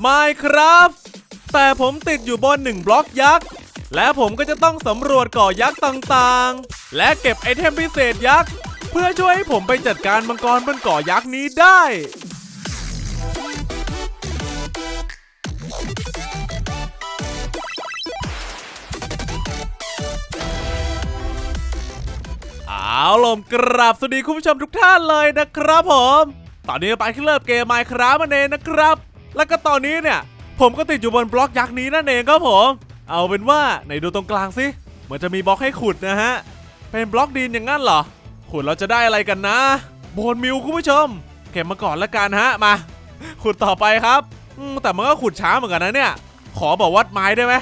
ไม่ครับแต่ผมติดอยู่บนหนึ่งบล็อกยักษ์ และผมก็จะต้องสำรวจกาะยักษ์ต่างๆ และเก็บไอเทมพิเศษยักษ์ เพื่อช่วยให้ผมไปจัดการมังกรบนกาะยักษ์นี้ได้ เอาลมกราบสวัสดีคุณผู้ชมทุกท่านเลยนะครับผม ตอนนี้ไปที่เริ่มเกมไมค์ครับมันเองนะครับ แล้วก็ตอนนี้เนี่ย ผมก็ติดอยู่บนบล็อกยักษ์นี้นั่นเองครับผม เอาเป็นว่าไหนดูตรงกลางสิเหมือนจะมีบล็อกให้ขุดนะฮะ เป็นบล็อกดินอย่างนั้นเหรอ ขุดเราจะได้อะไรกันนะ โบนมิวคุณผู้ชม เก็บมาก่อนละกันฮะ มา ขุดต่อไปครับแต่มันก็ขุดช้าเหมือนกันนะเนี่ย ขอบอกวัดไม้ได้ไหม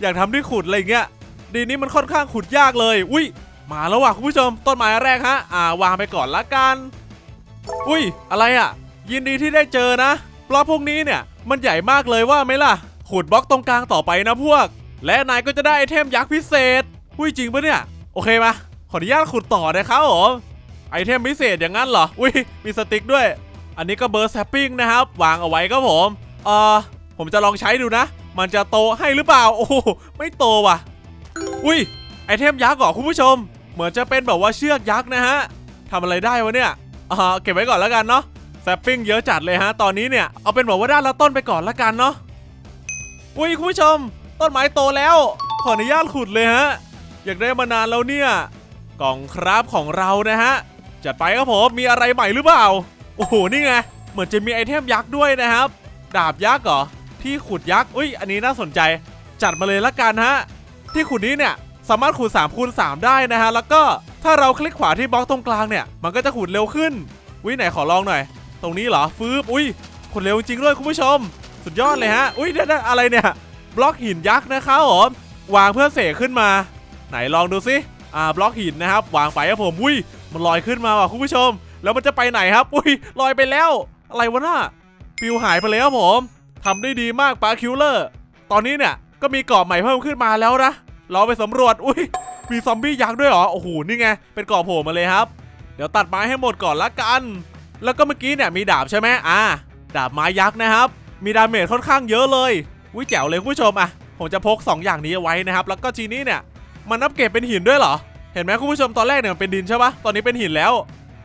อยากทำที่ขุดอะไรเงี้ย ดินนี้มันค่อนข้างขุดยากเลย อุ้ย มาแล้วว่ะคุณผู้ชม ต้นไม้แรกฮะ อ่าวางไปก่อนละกัน อุ้ย อะไรอะ ยินดีที่ได้เจอนะ บล็อกพวกนี้เนี่ยมันใหญ่มากเลยว่าไหมล่ะ ขุดบล็อกตรงกลางต่อไปนะพวก และนายก็จะได้ไอเทมยักษ์พิเศษอุ้ยจริงปะเนี่ย โอเคมาขออนุญาตขุดต่อนะครับผมไอเทมพิเศษอย่างนั้นเหรอ อุ้ยมีสติ๊กด้วย อันนี้ก็เบอร์แซปปิ้งนะครับ วางเอาไว้ครับผมเอ่อผมจะลองใช้ดูนะ มันจะโตให้หรือเปล่า โอ้ไม่โตว่ะ อุ้ยไอเทมยักษ์เหรอคุณผู้ชม เหมือนจะเป็นแบบว่าเชือกยักษ์นะฮะทำอะไรได้วะเนี่ยอ่าเก็บไว้ก่อนแล้วกันเนาะ แซปปิ้งเยอะจัดเลยฮะ ตอนนี้เนี่ย เอาเป็นแบบว่าด้านละต้นไปก่อนละกันเนาะ อุ้ยคุณผู้ชม ต้นไม้โตแล้ว ขออนุญาตขุดเลยฮะ อยากได้มานานแล้วเนี่ย กล่องครับของเรานะฮะ จัดไปครับผม มีอะไรใหม่หรือเปล่า โอ้โห นี่ไง เหมือนจะมีไอเทมยักษ์ด้วยนะครับ ดาบยักษ์เหรอ ที่ขุดยักษ์ อุ้ย อันนี้น่าสนใจ จัดมาเลยละกันฮะ ที่ขุดนี้เนี่ยสามารถขุด3คูณ3ได้นะฮะ แล้วก็ถ้าเราคลิกขวาที่บล็อกตรงกลางเนี่ย มันก็จะขุดเร็วขึ้นอุ้ยไหนขอลองหน่อย รงนี้เหรอฟืบอุ้ยขุดเร็วจริงด้วยคุณผู้ชม สุดยอดเลยฮะอุ้ยได้ได้อะไรเนี่ยบล็อกหินยักษ์นะครับผมวางเพื่อเสกขึ้นมา ไหนลองดูสิอ่าบล็อกหินนะครับ วางไปครับผมอุ้ยมันลอยขึ้นมาว่ะคุณผู้ชม แล้วมันจะไปไหนครับ อุ้ยลอยไปแล้ว อะไรวะน่ะปิวหายไปแล้วครับผมทำได้ดีมากปาคิวเลอร์ตอนนี้เนี่ยก็มีเกาะใหม่เพิ่มขึ้นมาแล้วนะเราไปสำรวจอุ้ยมีซอมบี้ยักษ์ด้วยเหรอโอ้โหนี่ไงเป็นเกาะโผล่มาเลยครับ เดี๋ยวตัดไม้ให้หมดก่อนละกัน แล้วก็เมื่อกี้เนี่ยมีดาบใช่ไหมอ่า ดาบไม้ยักษ์นะครับ มีดาเมจค่อนข้างเยอะเลยอุ้ยแจ๋วเลยคุณผู้ชมอะ ผมจะพก 2 อย่างนี้ไว้นะครับ แล้วก็ทีนี้เนี่ย มันนับเก็บเป็นหินด้วยเหรอ เห็นไหมคุณผู้ชมตอนแรกเนี่ยมันเป็นดินใช่ปะตอนนี้เป็นหินแล้ว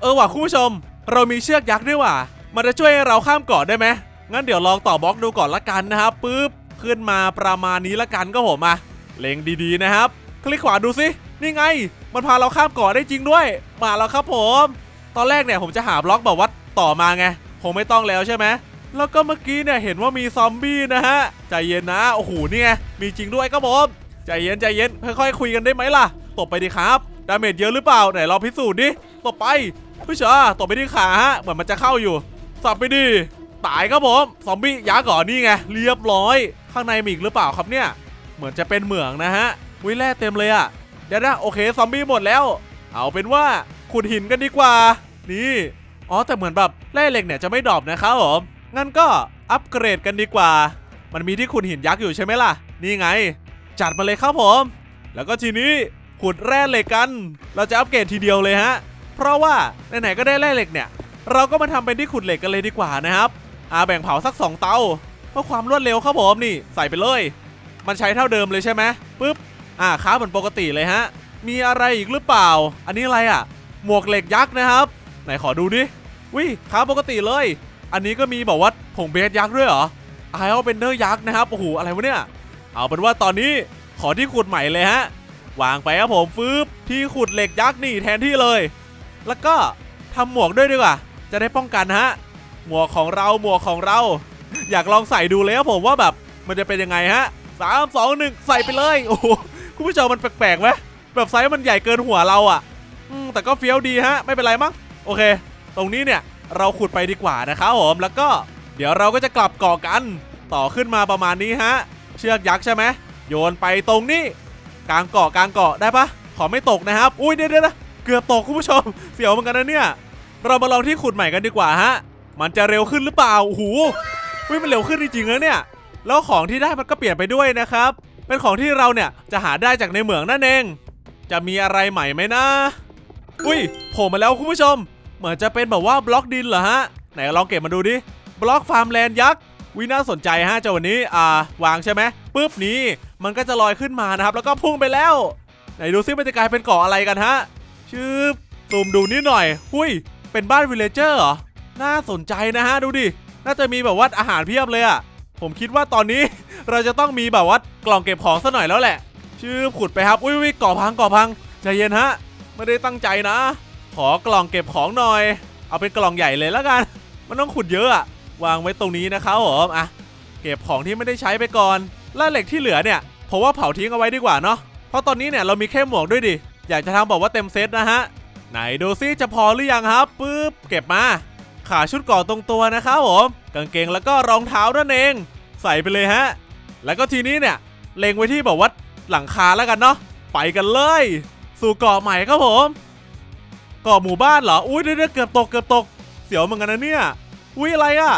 เออว่ะคุณผู้ชม เรามีเชือกยักษ์ด้วยว่ะ มันจะช่วยให้เราข้ามเกาะได้ไหมงั้นเดี๋ยวลองต่อบล็อกดูก่อนละกันนะครับปึ๊บขึ้นมาประมาณนี้ละกันก็ผมอะเล็งดีๆนะครับ คลิกขวาดูสินี่ไง มันพาเราข้ามเกาะได้จริงด้วย มาแล้วครับผม ตอนแรกเนี่ยผมจะหาบล็อกแบบว่าต่อมาไงคงไม่ต้องแล้วใช่ไหมแล้วก็เมื่อกี้เนี่ยเห็นว่ามีซอมบี้นะฮะใจเย็นนะโอ้โหนี่ยมีจริงด้วยครับผมใจเย็นใจเย็นค่อยๆคุยกันได้ไหมล่ะตบไปดิครับดาเมจเยอะหรือเปล่าไหนลองพิสูจน์ดิตบไปผู้ชาตบไปที่ขาฮะเหมือนมันจะเข้าอยู่สับไปดิตายครับผมซอมบี้ยักษ์ก่อนนี่ไงเรียบร้อย ข้างในมีอีกหรือเปล่าครับเนี่ย เหมือนจะเป็นเหมืองนะฮะวิแร่เต็มเลยอะเดี๋ยวนะโอเคซอมบี้หมดแล้ว เอาเป็นว่า ขุดหินกันดีกว่า นี่ อ๋อแต่เหมือนแบบแร่เหล็กเนี่ยจะไม่ดรอปนะครับผม งั้นก็อัปเกรดกันดีกว่า มันมีที่ขุดหินยักษ์อยู่ใช่ไหมล่ะ นี่ไง จัดมาเลยครับผม แล้วก็ทีนี้ขุดแร่เหล็กกัน เราจะอัปเกรดทีเดียวเลยฮะ เพราะว่าไหนๆก็ได้แร่เหล็กเนี่ย เราก็มาทำเป็นที่ขุดเหล็กกันเลยดีกว่านะครับ อ่าแบ่งเผาสัก 2 เตาเพื่อความรวดเร็วครับผมนี่ ใส่ไปเลย มันใช้เท่าเดิมเลยใช่ไหมปุ๊บ อ่าค้าเหมือนปกติเลยฮะ มีอะไรอีกหรือเปล่า อันนี้อะไรอะ หมวกเหล็กยักษ์นะครับ ไหนขอดูดิวิค้าปกติเลย อันนี้ก็มีบอกว่าผงเบสยักษ์ด้วยเหรอไอเออเบนเดอร์ยักษ์นะครับโอ้โหอะไรวะเนี่ย เอาเป็นว่าตอนนี้ขอที่ขุดใหม่เลยฮะวางไปครับผมฟืบที่ขุดเหล็กยักษ์นี่แทนที่เลย แล้วก็ทำหมวกด้วยดีกว่า จะได้ป้องกันฮะหมวกของเราหมวกของเรา อยากลองใส่ดูเลยครับผมว่าแบบมันจะเป็นยังไงฮะสามสองหนึ่งใส่ไปเลยโอ้โหคุณผู้ชมมันแปลกๆไหมแบบไซส์มันใหญ่เกินหัวเราอะ่ะ อืมแต่ก็เฟี้ยวดีฮะ ไม่เป็นไรมั้งโอเค ตรงนี้เนี่ยเราขุดไปดีกว่านะครับผมแล้วก็เดี๋ยวเราก็จะกลับเกาะกัน ต่อขึ้นมาประมาณนี้ฮะ เชือกยักษ์ใช่ไหมโยนไปตรงนี้กลางเกาะกลางเกาะได้ปะขอไม่ตกนะครับ อุ้ยเดี๋ยวเดี๋ยวนะเกือบตกคุณผู้ชมเสียวเหมือนกันนะเนี่ยเรามาลองที่ขุดใหม่กันดีกว่าฮะ มันจะเร็วขึ้นหรือเปล่าโอ้โหอุ้ยมันเร็วขึ้นจริงๆแล้วเนี่ย แล้วของที่ได้มันก็เปลี่ยนไปด้วยนะครับ เป็นของที่เราเนี่ยจะหาได้จากในเหมืองนั่นเอง จะมีอะไรใหม่ไหมนะ อุ้ยโผล่มาแล้วคุณผู้ชม เหมือนจะเป็นแบบว่าบล็อกดินเหรอฮะ ไหนลองเก็บมาดูดิ บล็อกฟาร์มแลนด์ยักษ์วิน่าสนใจฮะเจ้าวันนี้ อ่าวางใช่ไหมปุ๊บนี้มันก็จะลอยขึ้นมานะครับ แล้วก็พุ่งไปแล้ว ไหนดูซิมันจะกลายเป็นเกาะอะไรกันฮะชืบซูมดูนิดหน่อย หุ้ย เป็นบ้านวิลเลเจอร์เหรอ น่าสนใจนะฮะ ดูดิ น่าจะมีแบบว่าอาหารเพียบเลยอะผมคิดว่าตอนนี้ เราจะต้องมีแบบว่ากล่องเก็บของซะหน่อยแล้วแหละ ชื่อขุดไปครับ อุ้ยอุ้ยก่อพังก่อพัง ใจเย็นฮะ ไม่ได้ตั้งใจนะ ขอกล่องเก็บของหน่อย เอาเป็นกล่องใหญ่เลยแล้วกัน มันต้องขุดเยอะอะวางไว้ตรงนี้นะครับผมอะเก็บของที่ไม่ได้ใช้ไปก่อนแล้วเหล็กที่เหลือเนี่ยผมว่าเผาทิ้งเอาไว้ดีกว่าเนาะเพราะตอนนี้เนี่ยเรามีแค่หมวกด้วยดิอยากจะทำบอกว่าเต็มเซตนะฮะไหนดูซิจะพอหรือยังครับปึ๊บเก็บมา ขาชุดก่อตรงตัวนะครับผมกางเกงแล้วก็รองเท้านั่นเอง ใส่ไปเลยฮะ แล้วก็ทีนี้เนี่ย เล็งไว้ที่แบบว่าหลังคาแล้วกันเนาะไปกันเลย สู่เกาะใหม่ครับผมเกาะหมู่บ้านเหรอ อุ้ยเดี๋ยวเกือบตกเกือบตก เสียวเหมือนกันนะเนี่ย อุ้ยอะไรอะ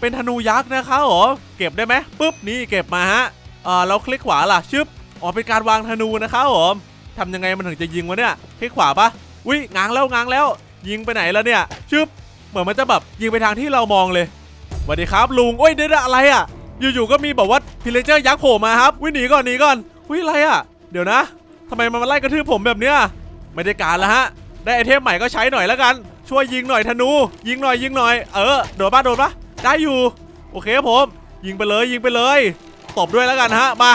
เป็นธนูยักษ์นะครับผมเก็บได้ไหมปุ๊บนี่เก็บมาฮะเอ่าแล้วคลิกขวาล่ะชึบอ๋อเป็นการวางธนูนะครับผมทำยังไงมันถึงจะยิงวะเนี่ยคลิกขวาปะอุ้ยง้างแล้วง้างแล้ว ยิงไปไหนแล้วเนี่ยชึบเหมือนมันจะแบบยิงไปทางที่เรามองเลยสวัสดีครับลุงโอ้ยเดี๋ยวอะไรอะ อยู่ๆก็มีแบบว่าพิเลเจอร์ยักษ์โผล่มาครับวิ่งหนีก่อนหนีก่อนอุ้ยอะไรอะ เดี๋ยวนะ ทำไมมันมาไล่กระทืบผมแบบเนี้ยไม่ได้การแล้วฮะ ได้ไอเทมใหม่ก็ใช้หน่อยแล้วกัน ช่วยยิงหน่อยธนู ยิงหน่อยยิงหน่อย เออ โดนปะโดนปะได้อยู่ โอเคครับผม ยิงไปเลยยิงไปเลย ตบด้วยแล้วกันฮะ มา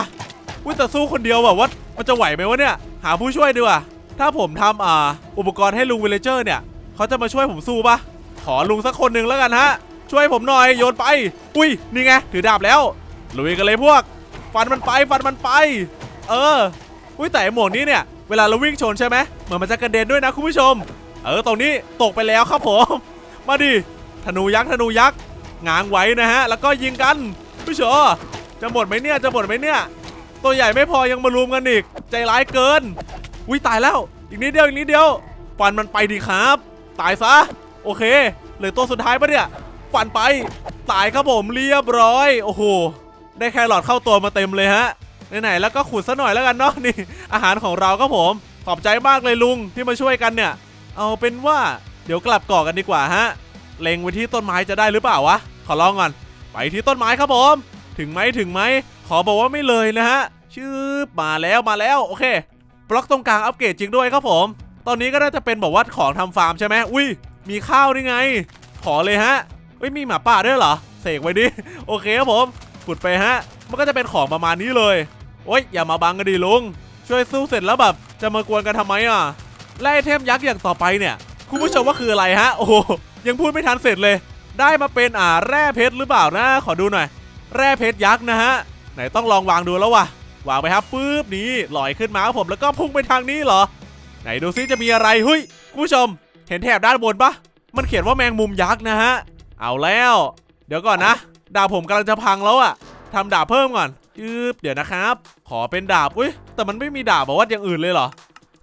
อุ้ยแต่สู้คนเดียวแบบว่า มันจะไหวไหมวะเนี่ย หาผู้ช่วยดีกว่า ถ้าผมทำอ่า อุปกรณ์ให้ลุงวิลเลเจอร์เนี่ย เขาจะมาช่วยผมสู้ปะขอลุงสักคนหนึ่งแล้วกันฮะ ช่วยผมหน่อยโยนไป อุ้ย นี่ไง ถือดาบแล้ว ลุยกันเลยพวก ฟันมันไป ฟันมันไป เออ อุ้ยแต่ไอหมวกนี้เนี่ย เวลาเราวิ่งชนใช่ไหมเหมือนมันจะกระเด็นด้วยนะคุณผู้ชม เออตรงนี้ตกไปแล้วครับผม มาดิธนูยักษ์ธนูยักษ์ง้างไว้นะฮะ แล้วก็ยิงกันผู้ชมจะหมดไหมเนี่ยจะหมดไหมเนี่ย ตัวใหญ่ไม่พอยังมารุมกันอีก ใจร้ายเกินอุ้ยตายแล้ว อีกนิดเดียวอีกนิดเดียวฟันมันไปดีครับ ตายซะโอเคเหลือตัวสุดท้ายปะเนี่ยฟันไป ตายครับผมเรียบร้อย โอ้โหได้แครอทเข้าตัวมาเต็มเลยฮะ ไหนๆแล้วก็ขุดซะหน่อยแล้วกันเนาะนี่ อาหารของเราครับผมขอบใจมากเลยลุงที่มาช่วยกันเนี่ย เอาเป็นว่าเดี๋ยวกลับเกาะกันดีกว่าฮะเล็งไว้ที่ต้นไม้จะได้หรือเปล่าวะขอลองก่อนไปที่ต้นไม้ครับผม ถึงไหมถึงไหมขอบอกว่าไม่เลยนะฮะชื่อมาแล้วมาแล้วโอเค บล็อกตรงกลางอัปเกรดจริงด้วยครับผม ตอนนี้ก็น่าจะเป็นบอกว่าของทำฟาร์มใช่ไหมอุ้ยมีข้าวนี่ไง ขอเลยฮะเอ้ยมีหมาป่าด้วยเหรอเสกไว้ดิโอเคครับผมขุดไปฮะ มันก็จะเป็นของประมาณนี้เลย โอ๊ยอย่ามาบังกันดิลุง ช่วยสู้เสร็จแล้วแบบจะมากวนกันทำไมอะและไอเทมยักษ์อย่างต่อไปเนี่ยคุณผู้ชมว่าคืออะไรฮะ โอ้ยังพูดไม่ทันเสร็จเลย ได้มาเป็นอ่าแร่เพชรหรือเปล่านะ ขอดูหน่อย แร่เพชรยักษ์นะฮะ ไหนต้องลองวางดูแล้ววะวางไปครับปุ๊บนี่ลอยขึ้นมาครับผมแล้วก็พุ่งไปทางนี้เหรอ ไหนดูซิจะมีอะไรเฮ้ยคุณผู้ชม เห็นแถบด้านบนปะมันเขียนว่าแมงมุมยักษ์นะฮะ เอาแล้ว เดี๋ยวก่อนนะดาบผมกำลังจะพังแล้วอะทำดาบเพิ่มก่อน ยืบเดี๋ยวนะครับ ขอเป็นดาบ อุ้ย แต่มันไม่มีดาบบอกว่าอย่างอื่นเลยเหรอ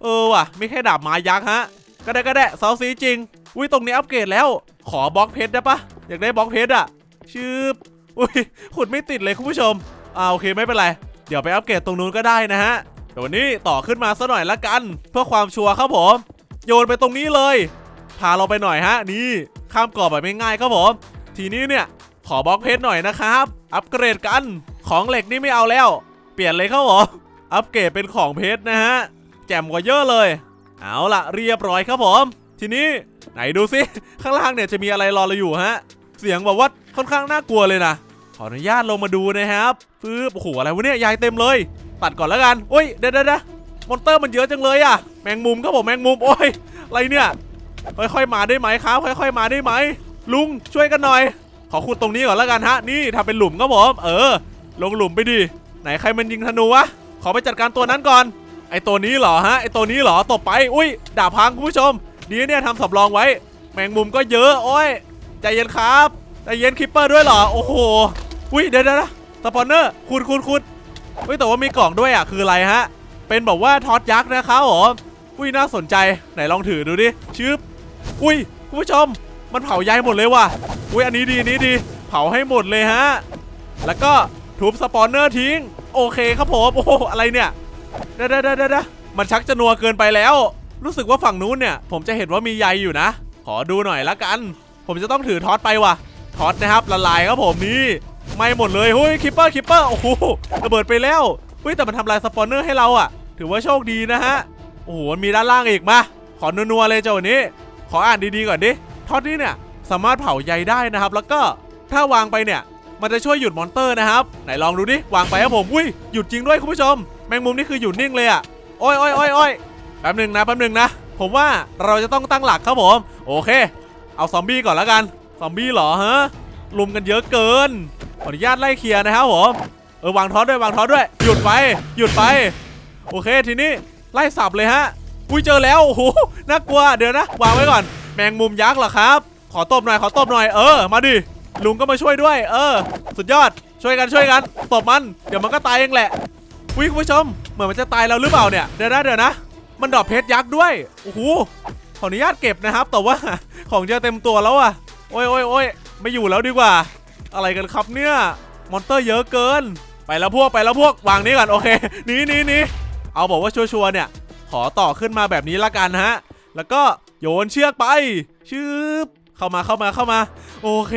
เออว่ะ ไมีแค่ดาบไม้ยักษ์ฮะ ก็ได้ก็ได้เซาซีจริง อุ้ย ตรงนี้อัปเกรดแล้ว ขอบล็อกเพชรได้ปะอยากได้บล็อกเพชรอะชืบอุ้ย ขุดไม่ติดเลยคุณผู้ชม อ่าโอเคไม่เป็นไร เดี๋ยวไปอัปเกรดตรงนู้นก็ได้นะฮะ เดี๋ยววันนี้ต่อขึ้นมาสักหน่อยละกัน เพื่อความชัวร์ครับผม โยนไปตรงนี้เลย พาเราไปหน่อยฮะ นี่ข้ามเกาะแบบง่ายๆครับผม ทีนี้เนี่ย ขอบล็อกเพชรหน่อยนะครับ อัปเกรดกัน ของเหล็กนี่ไม่เอาแล้ว เปลี่ยนเลยครับผมอัปเกรดเป็นของเพชรนะฮะ แจ่มกว่าเยอะเลย เอาละเรียบร้อยครับผม ทีนี้ไหนดูซิ ข้างล่างเนี่ยจะมีอะไรรอเราอยู่ฮะ เสียงแบบว่าค่อนข้างน่ากลัวเลยนะ ขออนุญาตลงมาดูนะครับปึ๊บโอ้โหอะไรวะเนี่ยยายเต็มเลย ตัดก่อนแล้วกันโอ้ยเดี๋ยวเดี๋ยวเดี๋ยวมอนเตอร์มันเยอะจังเลยอะแมงมุมครับผมแมงมุมโอ้ยอะไรเนี่ยค่อยๆมาได้ไหมครับ ค่อยๆมาได้ไหมลุงช่วยกันหน่อย ขอขุดตรงนี้ก่อนแล้วกันฮะ นี่ทำเป็นหลุมครับผม เออ ลงหลุมไปดิ ไหนใครมันยิงธนูวะ ขอไปจัดการตัวนั้นก่อน ไอตัวนี้เหรอฮะ ไอตัวนี้เหรอ ตบไป อุ้ย ดาบพังคุณผู้ชมดีเนี่ยทำสำรองไว้ แมงมุมก็เยอะ โอ้ย ใจเย็นครับ ใจเย็นคิปเปอร์ด้วยเหรอ โอ้โห อุ้ย เดี๋ยวนะสปอนเนอร์ คุณคุณคุณอุ้ย แต่ว่ามีกล่องด้วยอะ คืออะไรฮะ เป็นแบบว่าท็อตยักษ์นะครับผมอุ้ย น่าสนใจ ไหนลองถือดูดิชึบอุ้ย คุณผู้ชม มันเผาใยหมดเลยว่ะ อุ้ย อันนี้ดีนี้ดี เผาให้หมดเลยฮะ แล้วก็ ทุบสปอนเนอร์ทิ้ง โอเคครับผม โอ้โหอะไรเนี่ยเด้เด้เด้เด้มันชักจะนัวเกินไปแล้ว รู้สึกว่าฝั่งนู้นเนี่ย ผมจะเห็นว่ามีใยอยู่นะ ขอดูหน่อยละกัน ผมจะต้องถือท็อตไปว่ะท็อตนะครับละลายครับผมนี่ไม่หมดเลยเฮ้ยคิปเปอร์คิปเปอร์โอ้โหระเบิดไปแล้วเฮ้ยแต่มันทำลายสปอนเนอร์ให้เราอะถือว่าโชคดีนะฮะโอ้โหมีด้านล่างอีกมาขอนัวๆเลยเจ้านนี้ ขออ่านดีๆก่อนดิท็อตนี่เนี่ยสามารถเผาใยได้นะครับ แล้วก็ถ้าวางไปเนี่ย มันจะช่วยหยุดมอนเตอร์นะครับ ไหนลองดูดิ วางไปครับผม อุ้ย หยุดจริงด้วยคุณผู้ชม แมงมุมนี่คือหยุดนิ่งเลยอะโอ้ยโอ้ยโอ้ยโอ้ยแป๊บหนึ่งนะ แป๊บหนึ่งนะ ผมว่าเราจะต้องตั้งหลักครับผม โอเค เอาซอมบี้ก่อนแล้วกัน ซอมบี้เหรอฮะ ลุมกันเยอะเกิน ขออนุญาตไล่เคลียร์นะครับผม เออวางท็อด้วย วางท็อด้วย หยุดไป หยุดไป โอเค ทีนี้ไล่สับเลยฮะ อุ้ยเจอแล้ว โอ้โห น่ากลัว เดี๋ยวนะ วางไว้ก่อน แมงมุมยักษ์เหรอครับ ขอตบหน่อย ขอตบหน่อย เออ มาดิ ลุงก็มาช่วยด้วย เออ สุดยอดช่วยกันช่วยกันตบมันเดี๋ยวมันก็ตายเองแหละอุ้ยคุณผู้ชมเหมือนมันจะตายแล้วหรือเปล่าเนี่ยเดี๋ยวนะเดี๋ยวนะ มันดรอปเพชรยักษ์ด้วยโอ้โหขออนุญาตเก็บนะครับ แต่ว่าของเจอเต็มตัวแล้วอะโอ้ยโอ้ยโอ้ยไม่อยู่แล้วดีกว่า อะไรกันครับเนี่ยมอนเตอร์เยอะเกิน ไปแล้วพวกไปแล้วพวกวางนี้ก่อนโอเคหนีหนีหนีเอาบอกว่าชัวร์เนี่ย ขอต่อขึ้นมาแบบนี้ละกันฮะ แล้วก็โยนเชือกไปชืบเข้ามาเข้ามาเข้ามา โอเค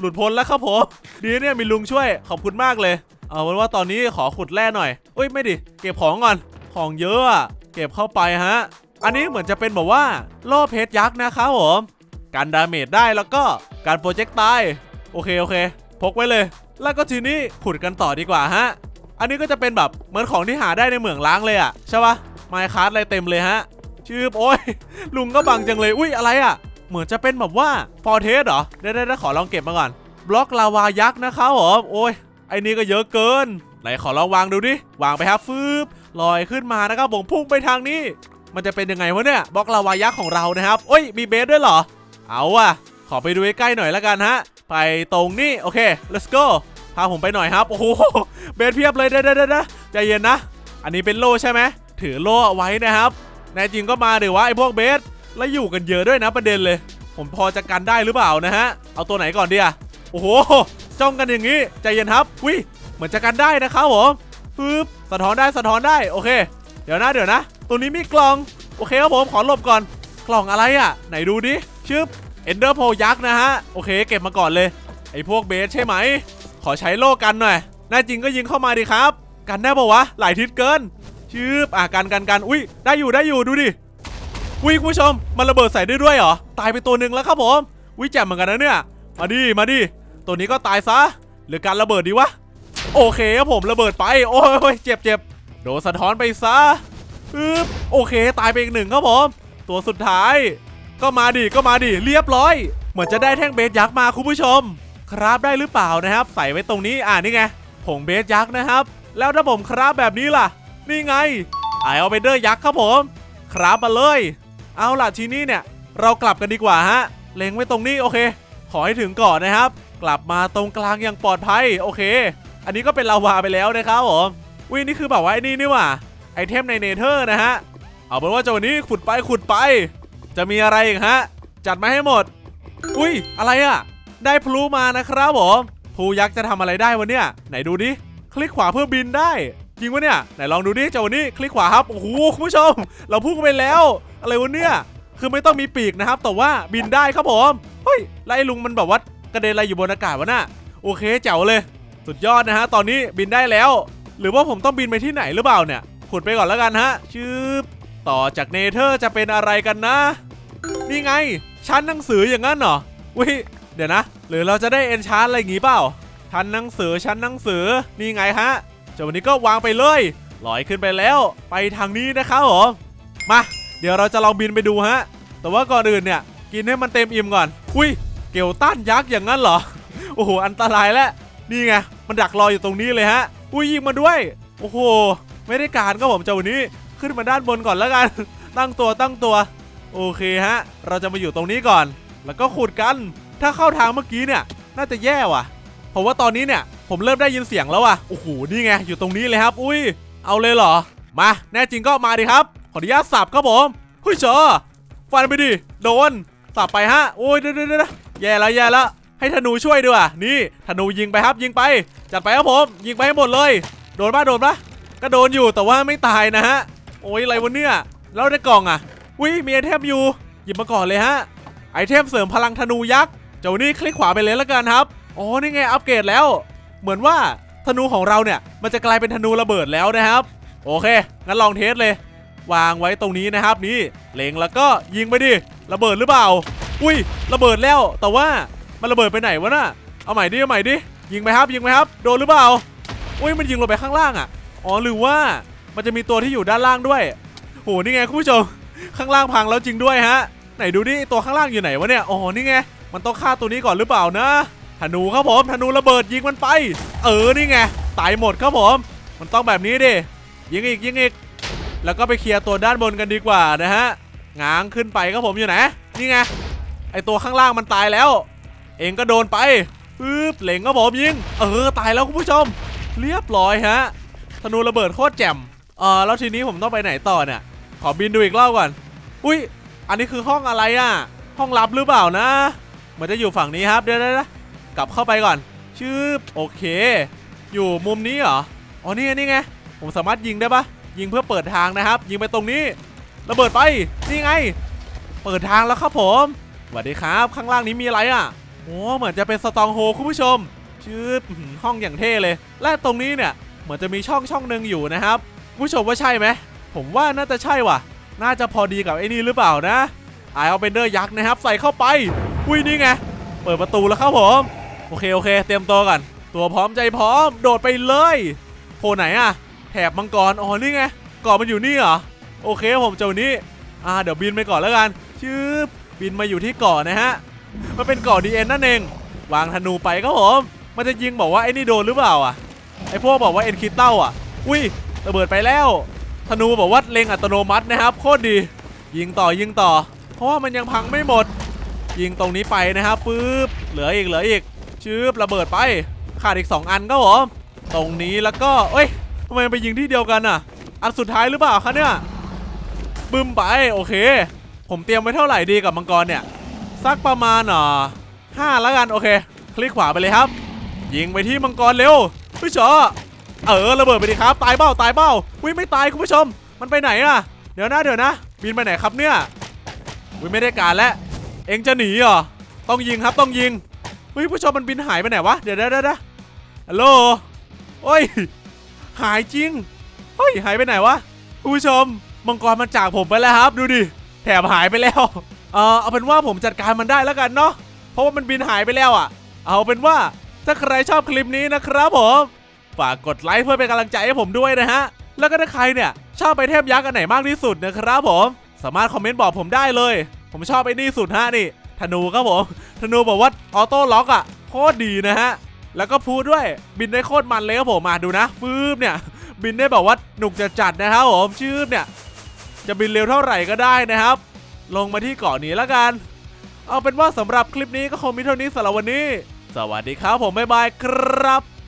หลุดพ้นแล้วครับผมดีเนี่ยมีลุงช่วยขอบคุณมากเลย เอาเป็นว่าตอนนี้ขอขุดแร่หน่อยอุ้ยไม่ดิเก็บของก่อนของเยอะเก็บเข้าไปฮะ อันนี้เหมือนจะเป็นแบบว่าโล่เพชรยักษ์นะครับผมการดาเมจได้แล้วก็การโปรเจกต์ตายโอเคโอเค พกไว้เลย แล้วก็ทีนี้ขุดกันต่อดีกว่าฮะ อันนี้ก็จะเป็นแบบเหมือนของที่หาได้ในเหมืองล้างเลยอะใช่ปะไมค์คัสอะไรเต็มเลยฮะชื่อโอ้ยลุงก็บังจังเลยอุ้ยอะไรอะ เหมือนจะเป็นแบบว่าฟอร์เทสเหรอได้ได้ขอลองเก็บมาก่อนบล็อกลาวายักษ์นะครับผมโอ้ยไอ้นี่ก็เยอะเกิน ไหนขอลองวางดูดิวางไปครับฟืบลอยขึ้นมานะครับผมพุ่งไปทางนี้ มันจะเป็นยังไงวะเนี่ยบล็อกลาวายักษ์ของเรานะครับโอ้ยมีเบสด้วยเหรอ เอาอะขอไปดูใกล้ๆหน่อยแล้วกันฮะไปตรงนี้โอเค let's go พาผมไปหน่อยครับ โอ้โห เบสเพียบเลยเด้อเด้อเด้ใจเย็นนะ อันนี้เป็นโล่ใช่ไหม ถือโล่ไว้นะครับแน่จริงก็มาเดี๋ยวว่าไอ้พวกเบส แล้วอยู่กันเยอะด้วยนะประเด็นเลย ผมพอจะกันได้หรือเปล่านะฮะ เอาตัวไหนก่อนดีอะโอ้โห จ้องกันอย่างนี้ ใจเย็นครับวิเหมือนจะกันได้นะครับผมปึ๊บสะท้อนได้สะท้อนได้โอเค เดี๋ยวนะเดี๋ยวนะ ตัวนี้มีกล่อง โอเคครับผมขอหลบก่อน กล่องอะไรอะไหนดูดิชึบเอนเดอร์โพยักษ์นะฮะ โอเค เก็บมาก่อนเลย ไอ้พวกเบสใช่ไหม ขอใช้โล่กันหน่อยน่าจริงก็ยิงเข้ามาดิครับ กันได้ปะวะ หลายทิศเกินชืบอะกันกันกันอุ้ยได้อยู่ได้อยู่ดูดิ วิคุณผู้ชมมันระเบิดใส่ได้ด้วยเหรอ ตายไปตัวหนึ่งแล้วครับผมวิแจ่มเหมือนกันนะเนี่ย มาดิมาดิตัวนี้ก็ตายซะหรือการระเบิดดีวะโอเคครับผมระเบิดไป โอ้ยเจ็บเจ็บโดนสะท้อนไปซะปึ๊บโอเค ตายไปอีกหนึ่งครับผม ตัวสุดท้าย ก็มาดิก็มาดิเรียบร้อย เหมือนจะได้แท่งเบสยักษ์มาคุณผู้ชม ครับได้หรือเปล่านะครับ ใส่ไว้ตรงนี้อ่านี่ไงผงเบสยักษ์นะครับ แล้วถ้าผมครับแบบนี้ล่ะ นี่ไงไอเอาเบเดอร์ยักษ์ครับผม ครับมาเลย เอาล่ะทีนี้เนี่ย เรากลับกันดีกว่าฮะ เล็งไว้ตรงนี้โอเค ขอให้ถึงก่อนนะครับ กลับมาตรงกลางอย่างปลอดภัยโอเค อันนี้ก็เป็นลาวาไปแล้วนะครับผมวินี่คือแบบว่าไอ้นี่นี่ว่าไอเทมในเนเธอร์นะฮะ เอาเป็นว่าเจ้าวันนี้ขุดไปขุดไป จะมีอะไรอีกฮะ จัดมาให้หมด อุ้ยอะไรอะได้พลูมานะครับผมพลูยักษ์จะทำอะไรได้วะเนี่ย ไหนดูดิ คลิกขวาเพื่อบินได้ จริงวะเนี่ยไหนลองดูดิเจ้าวันนี้คลิกขวาครับโอ้โหคุณผู้ชม เราพุ่งไปแล้ว อะไรวะเนี่ยคือไม่ต้องมีปีกนะครับ แต่ว่าบินได้ครับผมเฮ้ยไล่ลุงมันแบบว่ากระเด็นอะไรอยู่บนอากาศวะน่ะโอเคแจ๋วเลย สุดยอดนะฮะ ตอนนี้บินได้แล้ว หรือว่าผมต้องบินไปที่ไหนหรือเปล่าเนี่ยขุดไปก่อนแล้วกันฮะชืบต่อจากเนเธอร์จะเป็นอะไรกันนะ นี่ไงชั้นหนังสืออย่างนั้นเหรอวิเดี๋ยวนะ หรือเราจะได้เอนชานอะไรอย่างงี้เปล่าชั้นหนังสือชั้นหนังสือนี่ไงฮะ จ้าวันนี้ก็วางไปเลยลอยขึ้นไปแล้ว ไปทางนี้นะครับผมมา เดี๋ยวเราจะลองบินไปดูฮะ แต่ว่าก่อนอื่นเนี่ย กินให้มันเต็มอิ่มก่อน อุ้ย เกลตันยักษ์อย่างนั้นเหรอ โอ้โห อันตรายแล้ว นี่ไง มันดักรออยู่ตรงนี้เลยฮะ อุ้ยยิงมาด้วย โอ้โห ไม่ได้การก็ผมเจ้าวันนี้ขึ้นมาด้านบนก่อนแล้วกัน ตั้งตัวตั้งตัว โอเคฮะ เราจะมาอยู่ตรงนี้ก่อน แล้วก็ขุดกัน ถ้าเข้าทางเมื่อกี้เนี่ย น่าจะแย่ว่ะ ผมว่าตอนนี้เนี่ยผมเริ่มได้ยินเสียงแล้วว่ะโอ้โหนี่ไงอยู่ตรงนี้เลยครับ อุ้ยเอาเลยเหรอ มาแน่จริงก็มาดิครับ ขออนุญาตสับครับผมเฮ้ยเชอฟันไปดิโดนสับไปฮะโอ้ยเดี๋ยวเดี๋ยวเแย่แล้วแย่แล้วให้ธนูช่วยด้วยนี่ธนูยิงไปครับยิงไป จัดไปครับผม ยิงไปให้หมดเลย โดนปะโดนปะก็โดนอยู่แต่ว่าไม่ตายนะฮะโอ้ยอะไรวะเนี่ยแล้วในกล่องอะอุ้ยมีไอเทมอยู่หยิบมาก่อนเลยฮะไอเทมเสริมพลังธนูยักษ์เจ้านี่คลิกขวาไปเลยแล้วกันครับ อ๋อนี่ไงอัปเกรดแล้ว เหมือนว่าธนูของเราเนี่ย มันจะกลายเป็นธนูระเบิดแล้วนะครับ โอเค งั้นลองเทสเลย วางไว้ตรงนี้นะครับนี่เล็งแล้วก็ยิงไปดิระเบิดหรือเปล่า อุ้ยระเบิดแล้ว แต่ว่ามันระเบิดไปไหนวะน่ะเอาใหม่ดิเอาใหม่ดิยิงไปครับยิงไปครับโดนหรือเปล่าอุ้ยมันยิงลงไปข้างล่างอะอ๋อหรือว่ามันจะมีตัวที่อยู่ด้านล่างด้วยโหนี่ไงคุณผู้ชมข้างล่างพังแล้วจริงด้วยฮะ ไหนดูดิตัวข้างล่างอยู่ไหนวะเนี่ยอ๋อนี่ไงมันต้องฆ่าตัวนี้ก่อนหรือเปล่านะ ธนูครับผมธนูระเบิดยิงมันไป เออนี่ไงตายหมดครับผม มันต้องแบบนี้ดิยิงอีกยิงอีกแล้วก็ไปเคลียร์ตัวด้านบนกันดีกว่านะฮะง้างขึ้นไปครับผมอยู่ไหนนี่ไงไอตัวข้างล่างมันตายแล้ว เองก็โดนไปปึ๊บเหล่งครับผมยิง เออตายแล้วคุณผู้ชม เรียบร้อยฮะธนูระเบิดโคตรแจ่มเออแล้วทีนี้ผมต้องไปไหนต่อเนี่ยขอบินดูอีกรอบก่อน อุ้ยอันนี้คือห้องอะไรอะ ห้องลับหรือเปล่านะเหมือนจะอยู่ฝั่งนี้ครับเดี๋ยวๆนะ กลับเข้าไปก่อน ชืบโอเค อยู่มุมนี้เหรอ อ๋อนี่ไงนี่ไง ผมสามารถยิงได้ปะยิงเพื่อเปิดทางนะครับ ยิงไปตรงนี้ระเบิดไปนี่ไง เปิดทางแล้วครับผมสวัสดีครับ ข้างล่างนี้มีอะไรอะโอ้เหมือนจะเป็นสตองโฮคุณผู้ชม ชืบอื้อหือห้องอย่างเท่เลย และตรงนี้เนี่ยเหมือนจะมีช่องช่องหนึ่งอยู่นะครับคุณผู้ชมว่าใช่ไหมผมว่าน่าจะใช่ว่ะ น่าจะพอดีกับไอ้นี่หรือเปล่านะไอเอาเบนเดอร์ยักษ์นะครับ ใส่เข้าไป อุ้ยนี่ไง เปิดประตูแล้วครับผม โอเค โอเค เตรียมตัวกันตัวพร้อมใจพร้อม โดดไปเลยโผล่ไหนอะแถบมังกร อ๋อ นี่ไงเกาะมันอยู่นี่เหรอ โอเค ผมเจ้านี้ อ่า เดี๋ยวบินไปก่อนแล้วกัน ชืบบินมาอยู่ที่เกาะนะฮะ มันเป็นเกาะดีเอ็นนั่นเอง วางธนูไปครับผม มันจะยิงบอกว่าไอ้นี่โดนหรือเปล่าอะ ไอ้พวกบอกว่าเอ็นคิดเต้าอะ อุ้ยระเบิดไปแล้ว ธนูบอกว่าเล็งอัตโนมัตินะครับ โคตรดี ยิงต่อยิงต่อ เพราะว่ามันยังพังไม่หมด ยิงตรงนี้ไปนะครับปึ๊บ เหลืออีกเหลืออีก ชืบระเบิดไป ขาดอีก 2 อันครับผมตรงนี้แล้วก็ เอ้ยทำไมไปยิงที่เดียวกันอะ อันสุดท้ายหรือเปล่าคะเนี่ยบึ้มไปโอเค ผมเตรียมไว้เท่าไหร่ดีกับมังกรเนี่ยสักประมาณอ่าห้าแล้วกันโอเค คลิกขวาไปเลยครับ ยิงไปที่มังกรเร็วพี่ชอเออระเบิดไปดิครับ ตายเบ้าตายเบ้าวิ่งไม่ตายคุณผู้ชม มันไปไหนอะเดี๋ยวนะเดี๋ยวนะ บินไปไหนครับเนี่ยวิ่งไม่ได้การแล้วเอ็งจะหนีเหรอต้องยิงครับต้องยิง วิผู้ชมมันบินหายไปไหนวะเดี๋ยวเดี๋ยวเดี๋ยวเดี๋ยวฮัลโหลโอ้ย หายจริงเฮ้ยหายไปไหนวะผู้ชมมังกรมันจากผมไปแล้วครับ ดูดิแถบหายไปแล้ว เออเอาเป็นว่าผมจัดการมันได้แล้วกันเนาะเพราะว่ามันบินหายไปแล้วอะ เอาเป็นว่าถ้าใครชอบคลิปนี้นะครับผม ฝากกดไลค์เพื่อเป็นกำลังใจให้ผมด้วยนะฮะ แล้วก็ถ้าใครเนี่ย ชอบไปเทพยักษ์อันไหนมากที่สุดนะครับผม สามารถคอมเมนต์บอกผมได้เลย ผมชอบไอ้นี่สุดฮะนี่ ธนูครับผมธนูบอกว่าออโต้ล็อกอะโคตรดีนะฮะแล้วก็พูดด้วยบินได้โคตรมันเลยครับผมมาดูนะฟืบเนี่ย บินได้แบบว่าหนุกจะจัดนะครับผมชื่อเนี่ย จะบินเร็วเท่าไหร่ก็ได้นะครับ ลงมาที่เกาะนี้แล้วกัน เอาเป็นว่าสำหรับคลิปนี้ก็คงมีเท่านี้สำหรับวันนี้ สวัสดีครับผมบ๊ายบายครับ